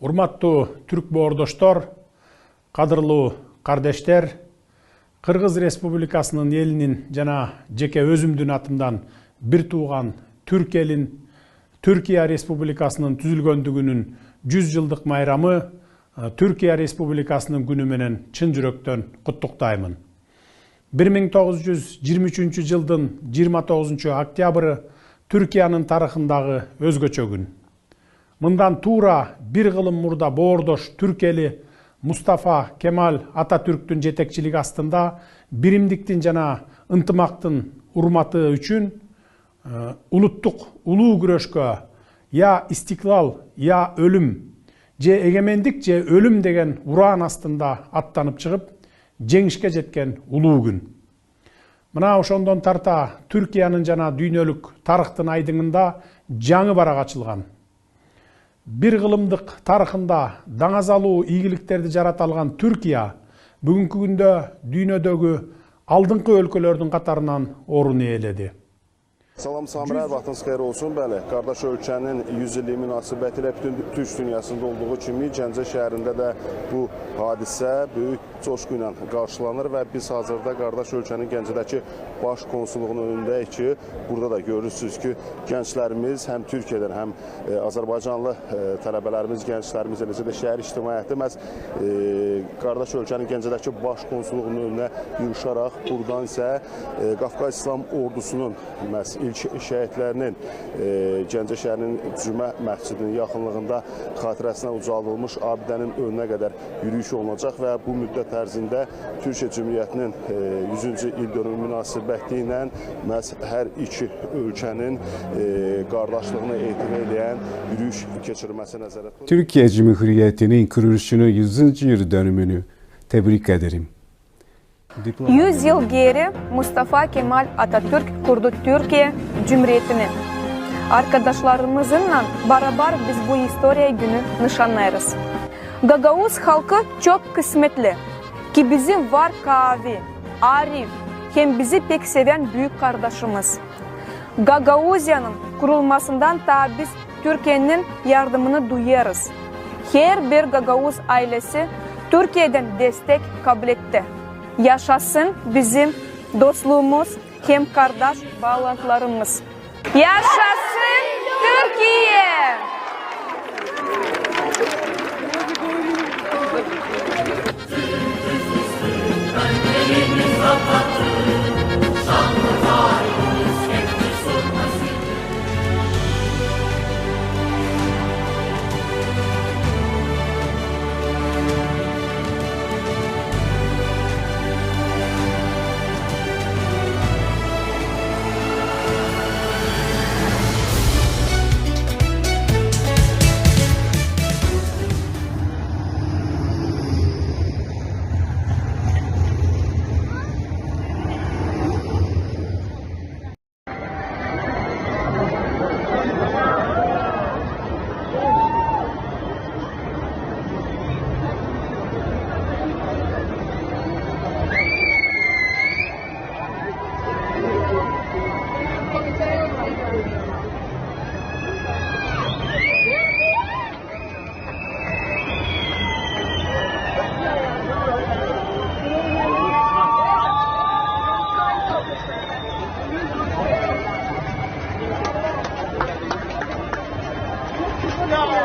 урматтуу түрк боордоштор кадырлуу кардештер кыргыз республикасынын элинин жана жеке өзүмдүн атымдан бир тууган түрк элин түркия республикасынын түзүлгөндүгүнүн жүз жылдык майрамы э, түркия республикасынын күнү менен чын жүрөктөн куттуктаймын бир миң тогуз жүз жыйырма үчүнчү жылдын жыйырма тогузунчу октябры түркиянын тарыхындагы өзгөчө күн мындан туура бир кылым мурда боордош түрк эли мустафа кемаль ататүрктүн жетекчилиги астында биримдиктин жана ынтымактын урматы үчүн э, улуттук улуу күрөшкө я истиклал я өлүм же эгемендик же өлүм деген ураан астында аттанып чыгып жеңишке жеткен улуу күн. Мына ошондон тарта түркиянын жана дүйнөлүк тарыхтын айдыңында жаңы барак ачылган бір ғылымдық тарихында даңазалу игіліктерді жарата алған түркия бүгінгі күндө дүйнөдөгү алдыңкы өлкөлөрдүн катарынан орун ээледи Salam Samir, hər vaxtınız xeyir olsun. Bəli, qardaş ölkənin 100 illiyi münasibətilə bütün türk dünyasında olduğu kimi Gəncə şəhərində də bu hadisə böyük coşqu ilə qarşılanır və biz hazırda qardaş ölkənin Gəncədəki baş konsulluğunun önündəyik ki, burada da görürsünüz ki, gənclərimiz həm Türkiyədən, həm e, Azərbaycanlı e, tələbələrimiz, gənclərimiz, eləcə də şəhər ictimaiyyəti məhz e, qardaş ölkənin Gəncədəki baş konsulluğunun önünə yığışaraq buradan isə Qafqaz İslam ordusunun məhz ilk şəhidlərinin e, Gəncə şəhərinin Cümə məscidinin yaxınlığında xatirəsinə ucaldılmış abidənin önünə qədər yürüyüş olunacaq və bu müddət ərzində Türkiyə Cümhuriyyətinin e, 100-cü il dönümü münasibəti ilə məhz hər iki ölkənin e, qardaşlığını etiraf edən yürüyüş keçirilməsi nəzərdə tutulur. Türkiye Cumhuriyeti'nin kuruluşunu 100. yıl dönümünü tebrik ederim. Diploma- 100 yıl geri Mustafa Kemal Atatürk kurdu Türkiye Cumhuriyeti'ni. Arkadaşlarımızınla beraber biz bu historia günü nişanlarız. Gagavuz halkı çok kısmetli ki bizim var Kavi, Arif hem bizi pek seven büyük kardeşimiz. Gagavuzya'nın kurulmasından ta biz Türkiye'nin yardımını duyarız. Her bir Gagavuz ailesi Türkiye'den destek kabul etti. Yaşasın bizim dostluğumuz hem kardeş bağlantılarımız. Yaşasın Türkiye! God.